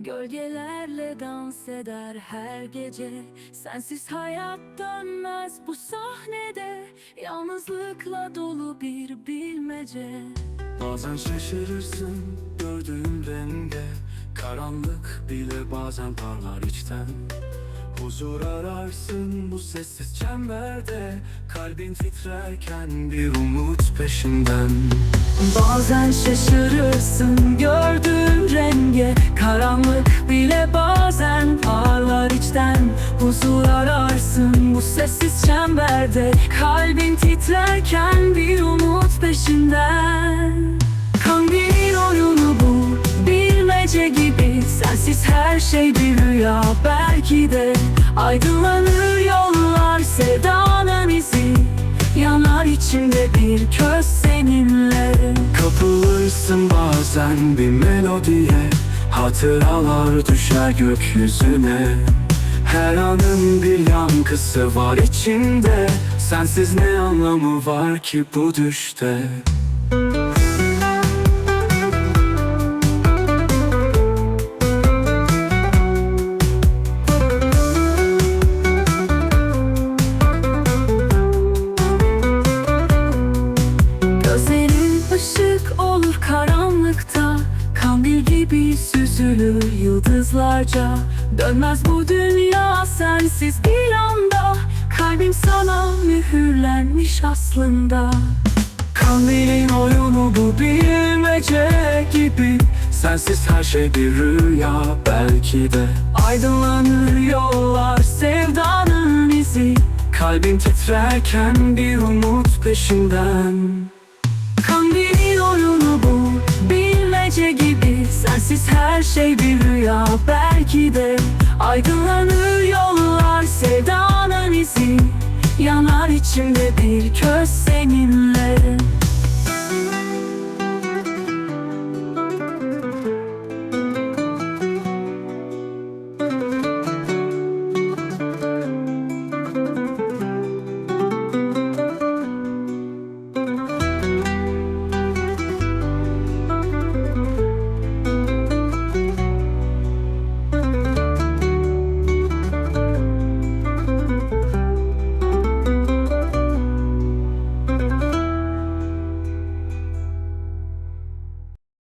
Gölgelerle dans eder her gece. Sensiz hayat dönmez bu sahnede Yalnızlıkla dolu bir bilmece. Bazen şaşırırsın gördüğün renge Karanlık bile bazen parlar içten. Huzur ararsın bu sessiz çemberde Kalbin titrerken bir umut peşinden. Bazen şaşırırsın gördüğün renge Karanlık bile bazen parlar içten Huzur ararsın. Bu sessiz çemberde Kalbin titrerken bir umut peşinden. Kandilin oyunu bu bilmece gibi. Sensiz her şey bir rüya belki de Aydınlanır yollar. Sevdanın izi Yanar içimde bir köz seninle. Kapılırsın bazen bir melodiye Hatıralar düşer gökyüzüne. Her anın bir yankısı var içinde. Sensiz ne anlamı var ki bu düşte? Gözlerin ışık gibi süzülür yıldızlarca. Dönmez bu dünya sensiz bir anda. Kalbim sana mühürlenmiş aslında. Kandilin oyunu bu bilmece gibi. Sensiz her şey bir rüya belki de. Aydınlanır yollar sevdanın izi. Kalbin titrerken bir umut peşinden Sensiz her şey bir rüya belki de Aydınlanır yollar sevdanın izi. Yanar içimde bir köz seninle